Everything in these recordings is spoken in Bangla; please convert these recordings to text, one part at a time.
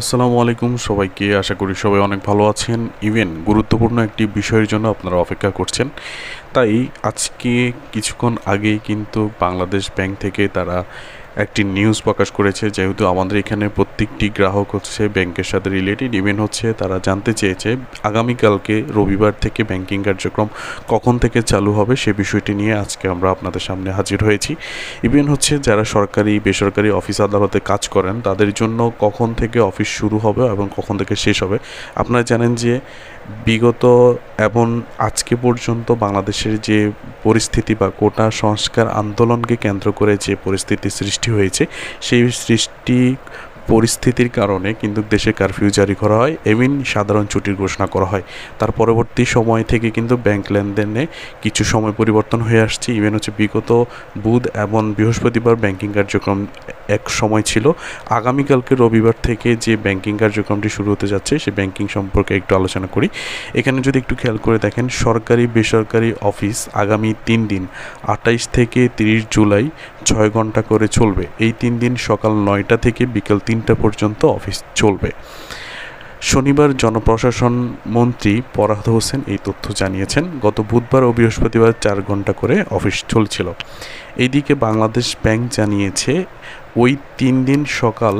আসসালামু আলাইকুম সবাইকে। আশা করি সবাই অনেক ভালো আছেন। ইভেন গুরুত্বপূর্ণ একটি বিষয়ের জন্য আপনারা অপেক্ষা করছেন। তাই আজকে কিছুক্ষণ আগেই কিন্তু বাংলাদেশ ব্যাংক থেকে তারা একটি নিউজ প্রকাশ করেছে, যেহেতু আমাদের এখানে প্রত্যেকটি গ্রাহক হচ্ছে ব্যাংকের সাথে রিলেটেড ইভেন হচ্ছে তারা জানতে চেয়েছে আগামীকালকে রবিবার থেকে ব্যাংকিং কার্যক্রম কখন থেকে চালু হবে সে বিষয়টি নিয়ে আজকে আমরা আপনাদের সামনে হাজির হয়েছি। ইভেন হচ্ছে যারা সরকারি, বেসরকারি অফিস আদালতে কাজ করেন, তাদের জন্য কখন থেকে অফিস শুরু হবে এবং কখন থেকে শেষ হবে? আপনারা জানেন যে বিগত এবং আজকে পর্যন্ত বাংলাদেশের যে পরিস্থিতি বা কোটা সংস্কার আন্দোলনকে কেন্দ্র করে যে পরিস্থিতি সৃষ্টি হয়েছে, সেই সৃষ্টি পরিস্থিতির কারণে কিন্তু দেশে কারফিউ জারি করা হয়, এমিন সাধারণ ছুটির ঘোষণা করা হয়। তার পরবর্তী সময় থেকে কিন্তু ব্যাংক লেনদেনে কিছু সময় পরিবর্তন হয়ে আসছে। ইভেন হচ্ছে বিগত বুধ এবং বৃহস্পতিবার ব্যাংকিং কার্যক্রম এক সময় ছিল। আগামীকালকে রবিবার থেকে যে ব্যাংকিং কার্যক্রমটি শুরু হতে যাচ্ছে, সে ব্যাংকিং সম্পর্কে একটু আলোচনা করি। এখানে যদি একটু খেয়াল করে দেখেন, সরকারি, বেসরকারি অফিস আগামী তিন দিন আটাইশ থেকে তিরিশ জুলাই ছয় ঘণ্টা করে চলবে। এই তিন দিন সকাল নয়টা থেকে বিকেল তিনটা পর্যন্ত অফিস চলবে। শনিবার জনপ্রশাসন মন্ত্রী পরাহত হোসেন এই তথ্য জানিয়েছেন। গত বুধবার ও বৃহস্পতিবার চার ঘণ্টা করে অফিস চলছিল। এদিকে বাংলাদেশ ব্যাংক জানিয়েছে, ওই তিন দিন সকাল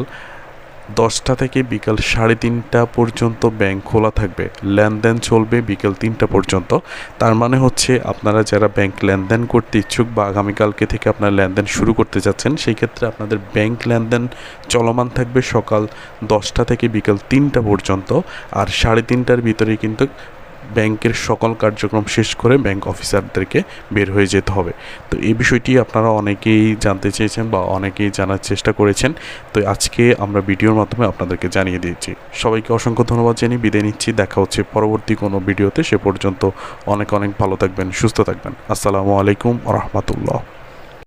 দশটা থেকে বিকাল সাড়ে তিনটা পর্যন্ত ব্যাংক খোলা থাকবে। লেনদেন চলবে বিকাল তিনটা পর্যন্ত। তার মানে হচ্ছে আপনারা যারা ব্যাংক লেনদেন করতে ইচ্ছুক বা আগামীকালকে থেকে আপনারা লেনদেন শুরু করতে যাচ্ছেন, সেই ক্ষেত্রে আপনাদের ব্যাংক লেনদেন চলমান থাকবে সকাল দশটা থেকে বিকাল তিনটা পর্যন্ত। আর সাড়ে তিনটার ভিতরে কিন্তু ব্যাংকের সকল কার্যক্রম শেষ করে ব্যাংক অফিসারদেরকে বের হয়ে যেতে হবে। তো এই বিষয়টি আপনারা অনেকেই জানতে চেয়েছেন বা অনেকেই জানার চেষ্টা করেছেন। তো আজকে আমরা ভিডিওর মাধ্যমে আপনাদেরকে জানিয়ে দিয়েছি। সবাইকে অসংখ্য ধন্যবাদ জানিয়ে বিদায় নিচ্ছি। দেখা হচ্ছে পরবর্তী কোনো ভিডিওতে। সে পর্যন্ত অনেক অনেক ভালো থাকবেন, সুস্থ থাকবেন। আসসালামু আলাইকুম রহমতুল্লাহ।